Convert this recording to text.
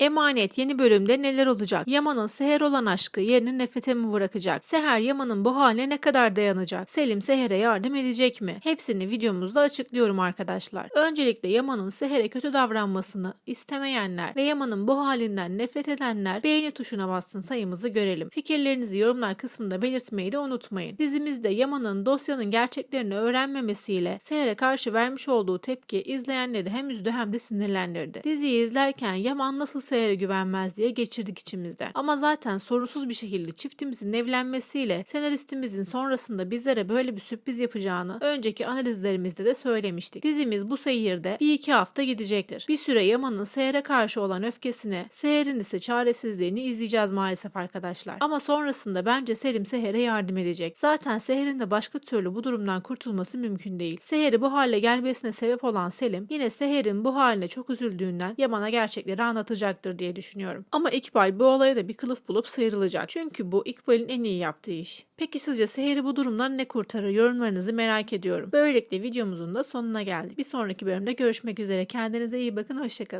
Emanet yeni bölümde neler olacak? Yaman'ın Seher olan aşkı yerini nefrete mi bırakacak? Seher Yaman'ın bu haline ne kadar dayanacak? Selim Seher'e yardım edecek mi? Hepsini videomuzda açıklıyorum arkadaşlar. Öncelikle Yaman'ın Seher'e kötü davranmasını istemeyenler ve Yaman'ın bu halinden nefret edenler beğeni tuşuna bassın sayımızı görelim. Fikirlerinizi yorumlar kısmında belirtmeyi de unutmayın. Dizimizde Yaman'ın dosyanın gerçeklerini öğrenmemesiyle Seher'e karşı vermiş olduğu tepki izleyenleri hem üzdü hem de sinirlendirdi. Diziyi izlerken Yaman nasıl Seher'e güvenmez diye geçirdik içimizden. Ama zaten sorusuz bir şekilde çiftimizin evlenmesiyle senaristimizin sonrasında bizlere böyle bir sürpriz yapacağını önceki analizlerimizde de söylemiştik. Dizimiz bu seyirde bir iki hafta gidecektir. Bir süre Yaman'ın Seher'e karşı olan öfkesini, Seher'in ise çaresizliğini izleyeceğiz maalesef arkadaşlar. Ama sonrasında bence Selim Seher'e yardım edecek. Zaten Seher'in de başka türlü bu durumdan kurtulması mümkün değil. Seher'i bu hale gelmesine sebep olan Selim yine Seher'in bu haline çok üzüldüğünden Yaman'a gerçekleri anlatacaktır diye düşünüyorum. Ama İkbal bu olaya da bir kılıf bulup sıyrılacak. Çünkü bu İkbal'in en iyi yaptığı iş. Peki sizce Seher'i bu durumdan ne kurtarır? Yorumlarınızı merak ediyorum. Böylelikle videomuzun da sonuna geldik. Bir sonraki bölümde görüşmek üzere. Kendinize iyi bakın. Hoşçakalın.